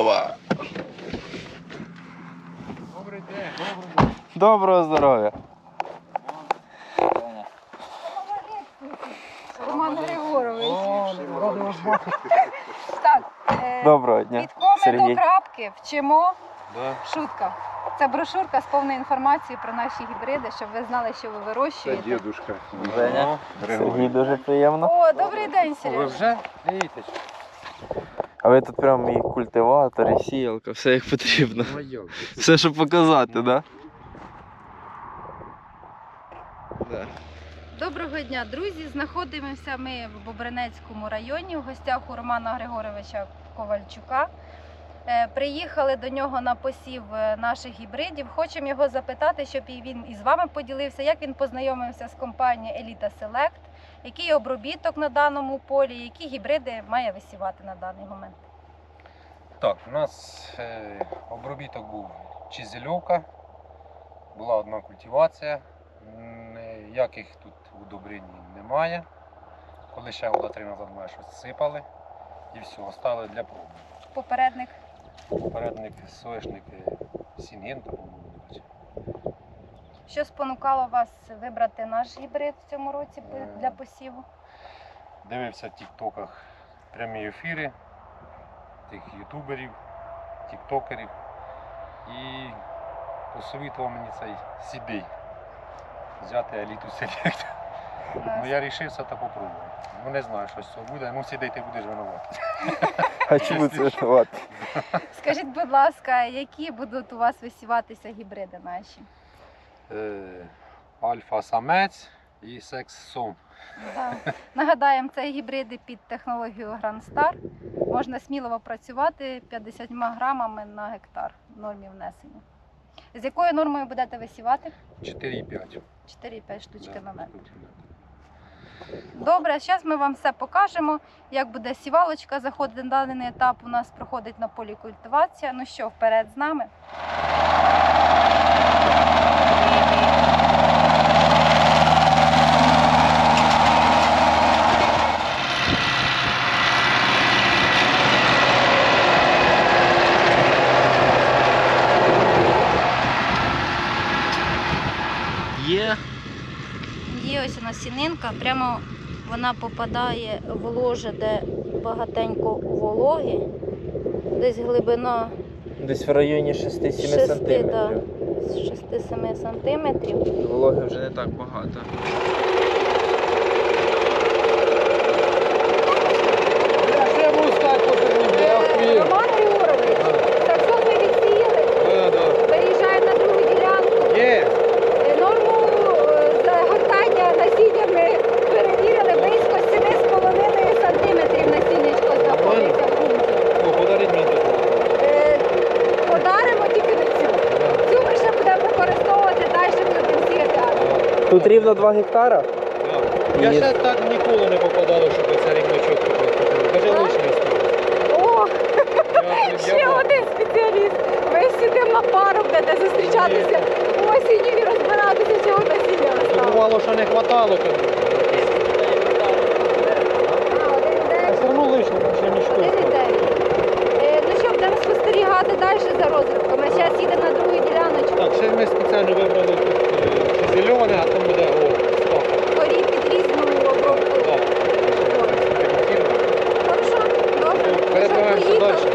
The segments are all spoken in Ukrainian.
Вова! Добрий день, добрий день. Доброго здоров'я! Роман Григорович. Так, е, Доброго дня, від коми Сергій. до крапки вчимо. Да. Шутка. Це брошурка з повною інформацією про наші гібриди, щоб ви знали, що ви Це вирощуєте. дідушка. Женя. Сергій дуже приємно. О, добрий день, Ви Сережа. вже дивіться. А ви тут прямо і культиватор, і сіялка, все як потрібно. Ну. Все, щоб показати, так? Да? Да. Доброго дня, друзі. Знаходимося ми в Бобринецькому районі в гостях у Романа Григоровича Ковальчука. Е, Приїхали до нього на посів е, наших гібридів. Хочемо його запитати, щоб він із вами поділився, як він познайомився з компанією Еліта Селект, який обробіток на даному полі, які гібриди має висівати на даний момент. Так, у нас е, обробіток був чизельовка, була одна культивація, ніяких тут удобрень немає. Коли ще года три назад ми щось сипали і все, остали для проби. Попередник Попередник соєшник е, до речі. Що спонукало вас вибрати наш гібрид в цьому році Е. для посіву? Дивився в тіктоках прямі ефіри тих ютуберів, тіктокерів і посовітував мені цей сідий взяти еліту селект. Ну я рішився та попробував. Ну не знаю, що з цього буде, ну сідей ти будеш винувати. А чому це винувати? Скажіть, будь ласка, які будуть у вас висіватися гібриди наші? Е, Альфа-самець і секс-сом. Да. Нагадаємо, це гібриди під технологією Grand Star. Можна сміливо працювати 50 грамами на гектар в нормі внесення. З якою нормою будете висівати? 4,5. 4-5 штучки Да, на метр. Добре, зараз ми вам все покажемо, як буде сівалочка заходити на даний етап. У нас проходить на полі культивація. Ну що, вперед з нами. Ось у нас сінинка, прямо вона попадає в ложе, де багатенько вологи. Десь глибина Десь в районі 6-7 Шести, сантиметрів. 6-7 сантиметрів. Вологи вже не так багато. Я ще можу сказати, що я впів. Роман Григорович, так що ми відсіяли, Да, да. переїжджаємо на другу ділянку. Є. Е, Норму е, загортання насіння ми перевірили близько 7,5 сантиметрів насіннячко знаходиться в ґрунті. О, подаріть мені тут. Е, Подаримо тільки на цю. Цю ми ще будемо використовувати, далі будемо сіяти. Тут рівно 2 гектара? Так. Я ще так ніколи не попадав, щоб це рівночок такий. Даже Так? лишнє стало. О, Я- ще я бачу. один спеціаліст. Ми сидимо на пару, будете зустрічатися осінню і розбиратися, чого насіння Тут осталось. бувало, що не хватало. кажу. А, один А день. все одно лишнє, там ще мішку. 9,9. Е, Ну що, будемо спостерігати далі за розвитком. Ми зараз їдемо на другу діляночку. Так, ще ми спеціально вибрали тут е, зелене, а там буде о, став. Порі під різну обробку. Так. Хорошо, добре. Ну що, Передбуваємося поїхали? далі.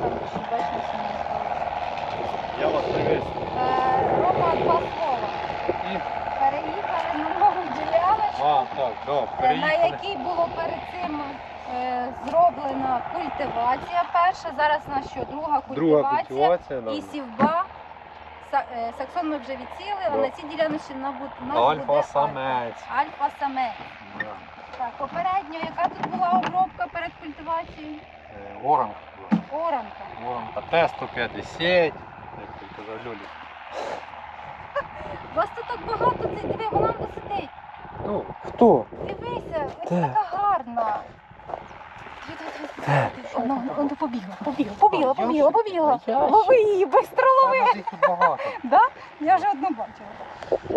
Там, що бачимо, що не осталось. Я вас привіз. Е, Рома, два слова. І... Переїхали на нову діляночку. А, так, да, Е, на переїхали. Якій було перед цим е, зроблена культивація перша, зараз у нас що, друга культивація, Друга культивація. да. і сівба. Са- е, Саксон ми вже відсіяли, а Да. на цій ділянці на у нас буде Альфа-самець. Альфа самець. Да. Так, попередньо, яка тут була обробка перед культивацією? Е, Оранг. Оранка. Оранг. Т-150. Як ти казав, Льолі. У вас тут так багато, цей диви, Голландо сидить. Ну, Хто? Дивися, ось Де? така гарна. Воно, воно побігла, побігла, побігла, побігла, побігла. Лови її, бистро лови. Та, їх тут багато. Я вже одну бачила.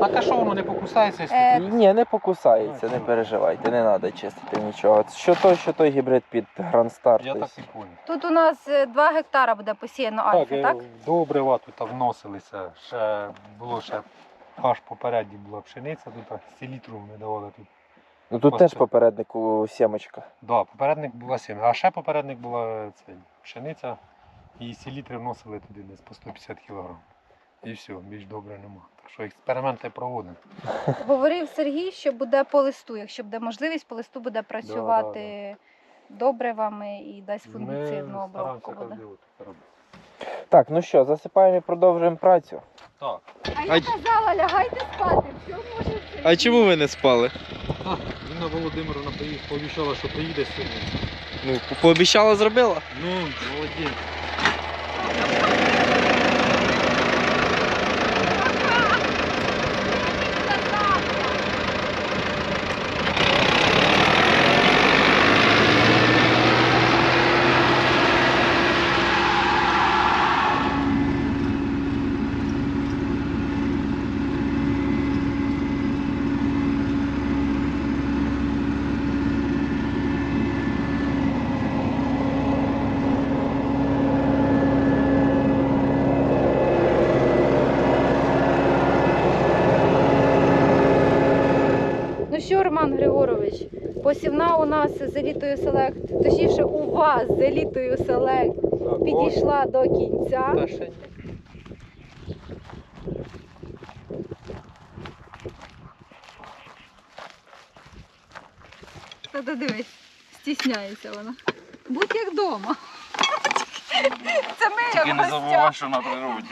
А та що воно не покусається? якщо Е, ти- Ні, не покусається, не переживайте, не треба чистити нічого. Що той, що той гібрид під Grand Star. Я тобто так і понял. Тут у нас 2 гектара буде посіяно альфа, е, так? добрива тут вносилися. Ще було ще аж попередні була пшениця, тут селітру ми давали тут. Ну тут Ось теж це. попереднику сімочка. Да, попередник була сім'я, а ще попередник була це, пшениця, і селітри вносили туди десь по 150 кг. І все, більш добре нема. Так що експерименти проводимо. Говорив Сергій, що буде по листу. Якщо буде можливість, по листу буде працювати добривами і дасть фунгіцидну обробку. Так, ну що, засипаємо і продовжуємо працю. Так. А я казала, лягайте спати. Що може А чому ви не спали? А, Інна Володимировна пообіцяла, що приїде сьогодні. Ну, пообіцяла, зробила? Ну, молодець. Ну що, Роман Григорович, посівна у нас з елітою селект, точніше у вас з елітою селект підійшла до кінця. Та ще ні. Та ти дивись, стісняється вона. Будь як вдома. Це ми як в гостях. що на природі.